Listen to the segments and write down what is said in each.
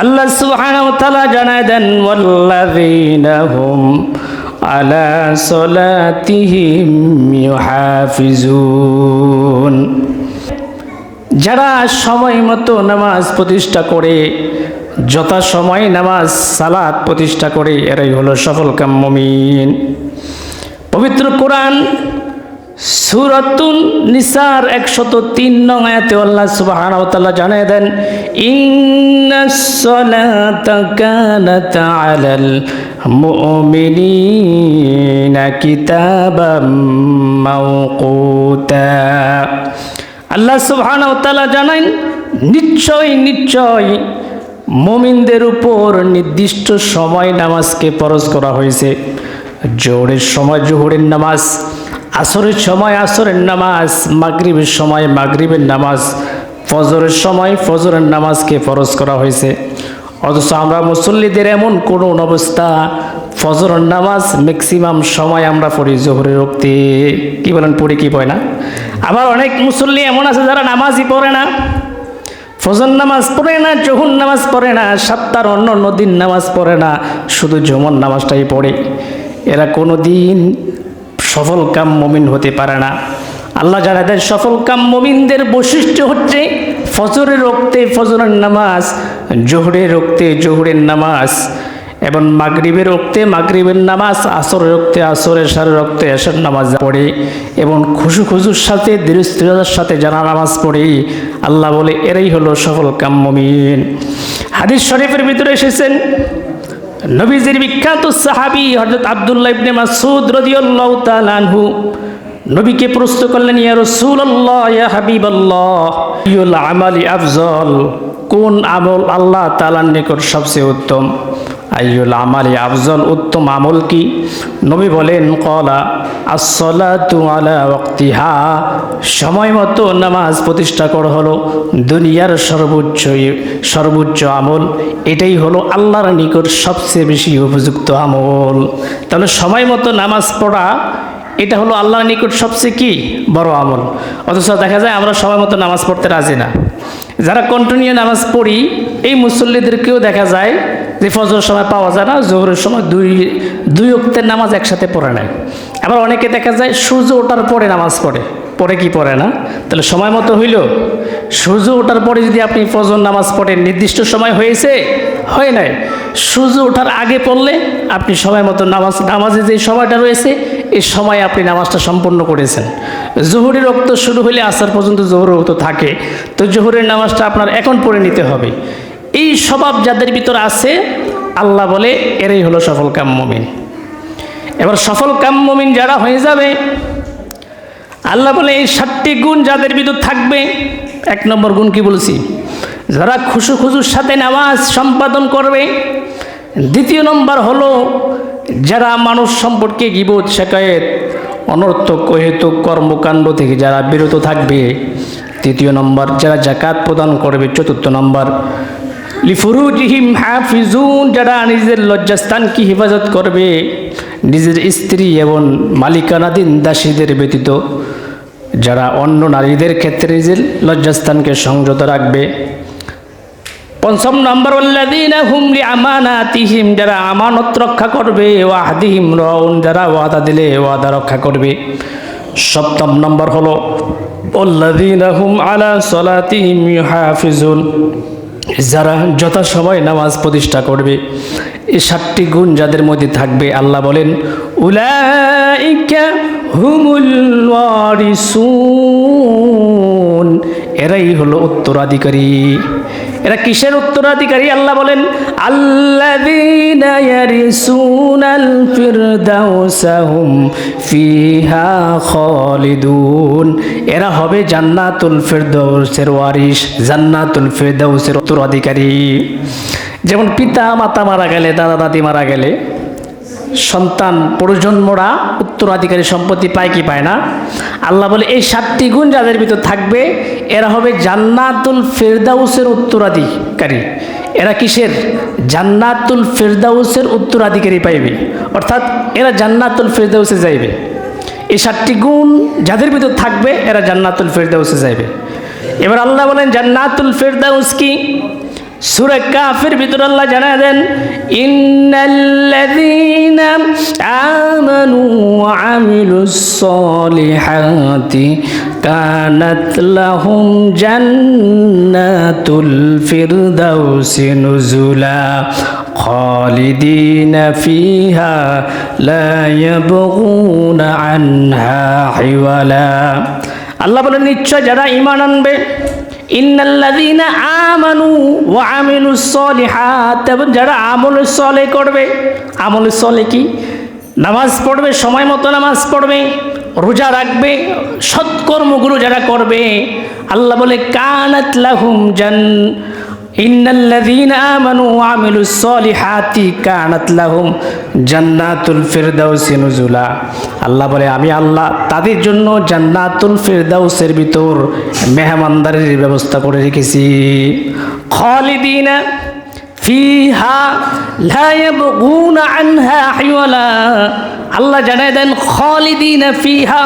আল্লাহ সুবহানাহু ওয়া তাআলা জানায় দেন, ওয়াল্লাযীনা হুম আলা সলাতিহিম ইউহাফিজুন. যারা সময় মতো নামাজ প্রতিষ্ঠা করে যথা সময় নামাজ সালাত প্রতিষ্ঠা করে, এরাই হলো সফল কাম্যমিন পবিত্র কোরআন সুরাতুন নিসার একশত তিন নং আল্লাহ সুবহানাহু ওয়া তাআলা জানিয়ে দেন আলাল মুমিনিনা কিতাবাম মাওকুতা। আল্লাহ সুবহানাহু ওয়া তাআলা জানান নিশ্চয় নিশ্চয় মুমিনদের উপর নির্দিষ্ট সময় নামাজকে পরশ করা হয়েছে। জোহরের সময় জোহরের নামাজ আসরের সময় আসরের নামাজ, মাগরিবের সময় মাগরিবের নামাজ, ফজরের সময় ফজরের নামাজকে ফরজ করা হয়েছে। অথচ আমরা মুসল্লিদের এমন কোনো অবস্থা, ফজরের নামাজ ম্যাক্সিমাম সময় আমরা পড়ি জোহরের রক্তে কি বলেন, পড়ি কি পড়ে না? আবার অনেক মুসল্লি এমন আছে যারা নামাজই পড়ে না। ফজর নামাজ পড়ে না, জহুর নামাজ পড়ে না, সাতটার অন্য অন্য দিন নামাজ পড়ে না, শুধু জমন নামাজটাই পড়ে। এরা কোনো দিন সফল কাম মমিন হতে পারে না। আল্লাহ যারা সফল কাম মমিনদের বৈশিষ্ট্য হচ্ছে ফজরের রক্তে ফজরের নামাজ, জোহরের রক্তে জোহরের নামাজ এবং মাগরিবের রক্তে মাগরিবের নামাজ, আসরের রক্তে আসরের, সারের রক্তে এসের নামাজ পড়ে এবং খুশু খুশুর সাথে দৃঢ়স্থিরতার সাথে যারা নামাজ পড়ে, আল্লাহ বলে, এরাই হলো সফল কাম মমিন। হাদিস শরীফের ভিতরে এসেছেন নবীজির বিখ্যাত সাহাবি হজরত আবদুল্লাহ ইবনে মাসুদ রদিউল্লাহ তালানহু নবীকে প্রশ্ন করলেন, ইয়া রসুল্লাহ ইয়া হাবিবাল্লাহ ইউল আমালি আফজল? কোন আমল আল্লাহ তাআলার নিকট সবচেয়ে উত্তম? আইয়ুল আমালি আফজল উত্তম আমল কি? নবী বলেন, কলা আলা ওয়াক্তিহা। সময় মতো নামাজ প্রতিষ্ঠা করা হলো। দুনিয়ার সর্বোচ্চ সর্বোচ্চ আমল, এটাই হলো আল্লাহর নিকট সবচেয়ে বেশি উপযুক্ত আমল। তাহলে সময় মতো নামাজ পড়া, এটা হলো আল্লাহর নিকট সবচেয়ে কি? বড় আমল। অথচ দেখা যায় আমরা সময় মতো নামাজ পড়তে রাজি না। যারা কন্টিনিউ নামাজ পড়ি, এই মুসল্লিদেরকেও দেখা যায় যে ফজর সময় পাওয়া যায় না, জোহরের সময় দুই দুই অক্তের নামাজ একসাথে পড়ে নেয়। আবার অনেকে দেখা যায় সূর্য ওঠার পরে নামাজ পড়ে। পরে কি পড়ে না? তাহলে সময় মতো হইল। সূর্য ওঠার পরে যদি আপনি ফজর নামাজ পড়েন, নির্দিষ্ট সময় হয়েছে? হয় নাই। সূর্য ওঠার আগে পড়লে আপনি সময় মতো নামাজ, নামাজে যে সময়টা রয়েছে এই সময় আপনি নামাজটা সম্পূর্ণ করেছেন। জোহরের রক্ত শুরু হলে আসার পর্যন্ত জোহরের রক্ত থাকে। তো জোহরের নামাজটা আপনার এখন পড়ে নিতে হবে। এই স্বভাব যাদের ভিতর আছে, আল্লাহ বলে, এরাই হলো সফল কাম মমিন। এবার সফল কাম মমিন যারা হয়ে যাবে, আল্লাহ বলে, এই সাতটি গুণ যাদের ভিতর থাকবে, এক নম্বর গুণ কি বলছি? যারা খুশু খুশুর সাথে নামাজ সম্পাদন করবে, দ্বিতীয় নম্বর হলো, যারা মানুষ সম্পর্কে গিবোধ শেখায়েত অনর্থক কহেতুক কর্মকাণ্ড থেকে যারা বিরত থাকবে, তৃতীয় নম্বর যারা জাকাত প্রদান করবে, চতুর্থ নম্বর লিফুরুজিহিম হাফিজুন, যারা নিজের লজ্জাস্থানকে হেফাজত করবে, নিজের স্ত্রী এবং মালিকানাধীন দাসীদের ব্যতীত যারা অন্য নারীদের ক্ষেত্রে নিজের লজ্জাস্থানকে সংযত রাখবে। পঞ্চম নম্বর হুমলি আমানাতিহিম যারা আমানত রক্ষা করবে, ওয়াহদিহিম রউন, যারা ওয়াদা দিলে ওয়াদা রক্ষা করবে। সপ্তম নম্বর হলো আলা সলাতিহিম ইউহাফিজুন। যারা যথাসময় নামাজ প্রতিষ্ঠা করবে এই সাতটি গুণ যাদের মধ্যে থাকবে, আল্লাহ বলেন এরাই হলো উত্তরাধিকারী। এরা কিসের উত্তরাধিকারী? আল্লাহ বলেন ফিহা খালিদুন। এরা হবে জান্নাতুল ফিরদাউসের ওয়ারিস জান্নাতুল ফিরদাউসের উত্তরাধিকারী। যেমন পিতা মাতা মারা গেলে দাদা দাদি মারা গেলে সন্তান প্রজন্মরা উত্তরাধিকারী সম্পত্তি পায় কি পায় না? আল্লাহ বলে, এই সাতটি গুণ যাদের ভিতর থাকবে, এরা হবে জান্নাতুল ফেরদাউসের উত্তরাধিকারী। এরা কিসের? জান্নাতুল ফেরদাউসের উত্তরাধিকারী পাইবে। অর্থাৎ এরা জান্নাতুল ফেরদাউসে যাইবে। এই সাতটি গুণ যাদের ভিতর থাকবে, এরা জান্নাতুল ফেরদাউসে যাইবে। এবার আল্লাহ বলেন, জান্নাতুল ফেরদাউস কি? সুরা কাফের ভিতর আল্লাহ জানা দেন, ইন্নাল্লাযীনা আমানু ওয়া আমিলুস সলিহাতি কানাত লাহুম জান্নাতুল ফিরদাউসি নুজুলা খালিদিন ফিহা লা ইয়াবগুনা আনহা হিওয়ালা। আল্লাহ বলেন, নিশ্চয় যারা ঈমান আনবে আমানু ওয়া এবং যারা আমল সলে করবে আমল সলে কি? নামাজ পড়বে, সময় মতো নামাজ পড়বে, রোজা রাখবে, সৎকর্মগুলো যারা করবে, আল্লাহ বলে, কানাত লাহুম জান ইন্নাল্লাযীনা আমানু ওয়া আমিলুস সলিহাতি কানাত লাহুম জান্নাতুল ফিরদাউসি নুজুলা। আল্লাহ বলে, আমি আল্লাহ তাদের জন্য জান্নাতুল ফিরদাউসের ভিতর মেহমানদারির ব্যবস্থা করে রেখেছি। খালিদিনা ফিহা লা ইয়াবগুনা আনহা হিওয়ালা। আল্লাহ জানায় দেন, খালিদিনা ফিহা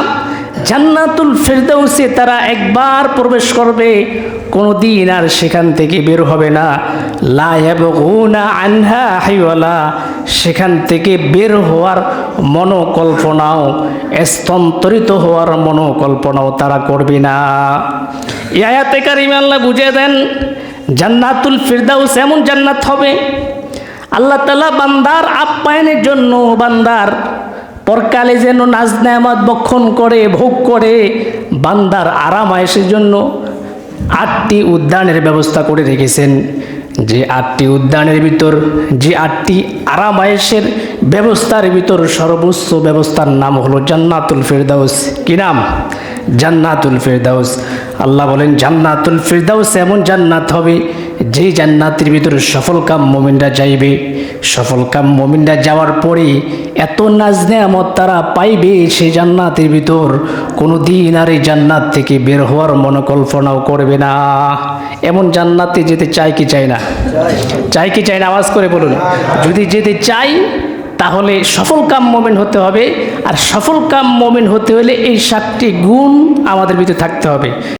জান্নাতুল ফেরদাউসে তারা একবার প্রবেশ করবে কোনো দিন আর সেখান থেকে বের হবে না। লায়াবগুনা আনহা হাইওয়ালা, সেখান থেকে বের হওয়ার মনোকল্পনাও স্তন্তরিত হওয়ার মনোকল্পনাও তারা করবে না। এই আয়াতে কারিমে বুঝে দেন, জান্নাতুল ফিরদাউস এমন জান্নাত হবে। আল্লাহ তালা বান্দার আপ্যায়নের জন্য বান্দার পরকালে যেন নাজ নেয়ামত বক্ষণ করে, ভোগ করে, বান্দার আরাম আয়েসের জন্য আটটি উদ্যানের ব্যবস্থা করে রেখেছেন। যে আটটি উদ্যানের ভিতর, যে আটটি আরাম আয়েসের ব্যবস্থার ভিতর সর্বোচ্চ ব্যবস্থার নাম হলো জান্নাতুল ফেরদাউস। কি নাম? জান্নাতুল ফেরদাউস। আল্লাহ বলেন, জান্নাতুল ফেরদাউস এমন জান্নাত হবে যেই জান্নাতের ভিতরে সফল কাম মোমিনরা যাইবে, সফল কাম মোমিনরা যাওয়ার পরে এত নাজ নেয়ামত তারা পাইবে সেই জান্নাতের ভিতর কোনো দিন আর এই জান্নাত থেকে বের হওয়ার মনোকল্পনাও করবে না। এমন জান্নাতে যেতে চাই কি চাই না? চাই কি চাই না? আওয়াজ করে বলুন। যদি যেতে চাই তাহলে সফল কাম মোমেন্ট হতে হবে, আর সফল কাম মোমেন্ট হতে হলে এই সাতটি গুণ আমাদের ভিতরে থাকতে হবে।